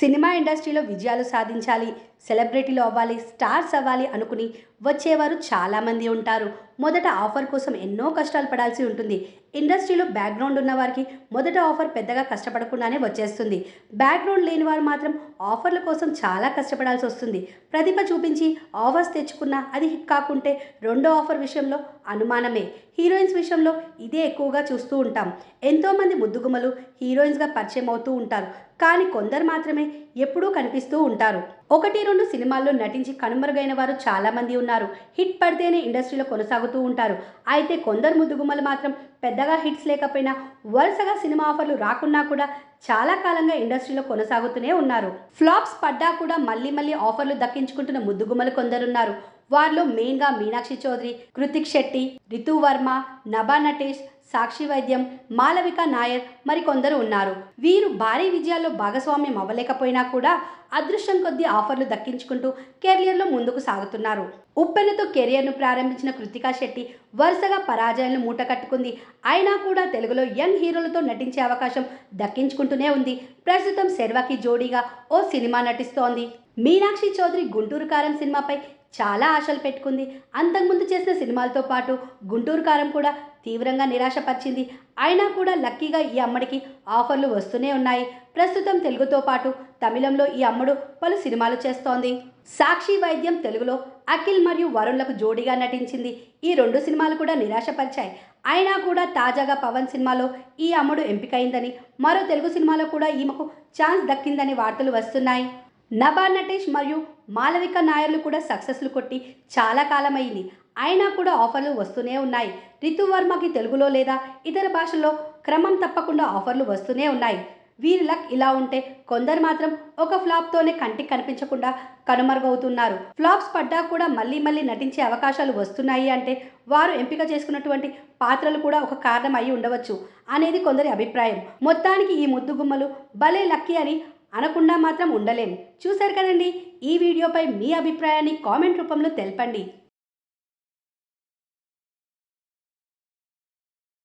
Cinema ఇండస్ట్రీలో విజయాలు సాధించాలి. సెలబ్రిటీలు అవ్వాలి స్టార్స్ అవ్వాలి అనుకుని వచ్చేవారు చాలామంది ఉంటారు. మొదట ఆఫర్ కోసం ఎన్నో కష్టాలు పడాల్సి ఉంటుంది. ఇండస్ట్రీలో బ్యాక్గ్రౌండ్ ఉన్న వారికి మొదట ఆఫర్ పెద్దగా కష్టపడకుండానే వచ్చేస్తుంది. బ్యాక్గ్రౌండ్ లేని వారు మాత్రం ఆఫర్ల కోసం చాలా కష్టపడాల్సి వస్తుంది. ప్రతిభ చూపించి ఆఫర్స్ తెచ్చుకున్నా అది హిట్ కాకుంటే రెండో ఆఫర్ విషయంలో అనుమానమే. హీరోయిన్స్ విషయంలో ఇదే ఎక్కువగా చూస్తూ ఉంటాం. ఎంతోమంది ముద్దుగుమలు హీరోయిన్స్గా పరిచయం అవుతూ ఉంటారు. కానీ కొందరు మాత్రమే ఎప్పుడూ కనిపిస్తూ ఉంటారు. ఒకటి రెండు సినిమాల్లో నటించి కనుమరుగైన వారు చాలామంది ఉన్నారు. హిట్ పడితేనే ఇండస్ట్రీలో కొనసాగుతూ ఉంటారు. అయితే కొందరు ముద్దుగుమ్మలు మాత్రం పెద్దగా హిట్స్ లేకపోయినా వరుసగా సినిమా ఆఫర్లు రాకున్నా కూడా చాలా కాలంగా ఇండస్ట్రీలో కొనసాగుతూనే ఉన్నారు. ఫ్లాప్స్ పడ్డా కూడా మళ్ళీ మళ్ళీ ఆఫర్లు దక్కించుకుంటున్న ముద్దుగుమ్మలు కొందరున్నారు. వారిలో మెయిన్గా మీనాక్షి చౌదరి కృతిక్ శెట్టి రితు వర్మ నభా నటేష్ సాక్షి వైద్యం మాలవిక నాయర్ మరికొందరు ఉన్నారు. వీరు భారీ విజయాల్లో భాగస్వామ్యం అవ్వలేకపోయినా కూడా అదృష్టం కొద్దీ ఆఫర్లు దక్కించుకుంటూ కెరియర్లో ముందుకు సాగుతున్నారు. ఉప్పెనతో కెరియర్ను ప్రారంభించిన కృతికా శెట్టి వరుసగా పరాజయాలను మూట కట్టుకుంది. అయినా కూడా తెలుగులో యంగ్ హీరోలతో నటించే అవకాశం దక్కించుకుంటూనే ఉంది. ప్రస్తుతం శర్వాకి జోడీగా ఓ సినిమా నటిస్తోంది. మీనాక్షి చౌదరి గుంటూరు కారం సినిమాపై చాలా ఆశలు పెట్టుకుంది. అంతకుముందు చేసిన సినిమాలతో పాటు గుంటూరు కారం కూడా తీవ్రంగా నిరాశపరిచింది. అయినా కూడా లక్కీగా ఈ అమ్మడికి ఆఫర్లు వస్తూనే ఉన్నాయి. ప్రస్తుతం తెలుగుతో పాటు తమిళంలో ఈ అమ్మడు పలు సినిమాలు చేస్తోంది. సాక్షి వైద్యం తెలుగులో అఖిల్ మరియు వరుణ్లకు జోడీగా నటించింది. ఈ రెండు సినిమాలు కూడా నిరాశపరిచాయి. అయినా కూడా తాజాగా పవన్ సినిమాలో ఈ అమ్మడు ఎంపికైందని మరో తెలుగు సినిమాలో కూడా ఈమెకు ఛాన్స్ దక్కిందని వార్తలు వస్తున్నాయి. నభా నటేష్ మరియు మాలవిక నాయర్లు కూడా సక్సెస్లు కొట్టి చాలా కాలమైంది. అయినా కూడా ఆఫర్లు వస్తూనే ఉన్నాయి. రితు వర్మకి తెలుగులో లేదా ఇతర భాషల్లో క్రమం తప్పకుండా ఆఫర్లు వస్తూనే ఉన్నాయి. వీరి లక్ ఇలా ఉంటే కొందరు మాత్రం ఒక ఫ్లాప్తోనే కంటికి కనిపించకుండా కనుమరుగవుతున్నారు. ఫ్లాప్స్ పడ్డా కూడా మళ్ళీ మళ్ళీ నటించే అవకాశాలు వస్తున్నాయి అంటే వారు ఎంపిక చేసుకున్నటువంటి పాత్రలు కూడా ఒక కారణం అయి ఉండవచ్చు అనేది కొందరి అభిప్రాయం. మొత్తానికి ఈ ముద్దుగుమ్మలు భలే లక్కీ అని అనకుండా మాత్రం ఉండలేం. చూశారు కదండి? ఈ వీడియోపై మీ అభిప్రాయాన్ని కామెంట్ రూపంలో తెలపండి.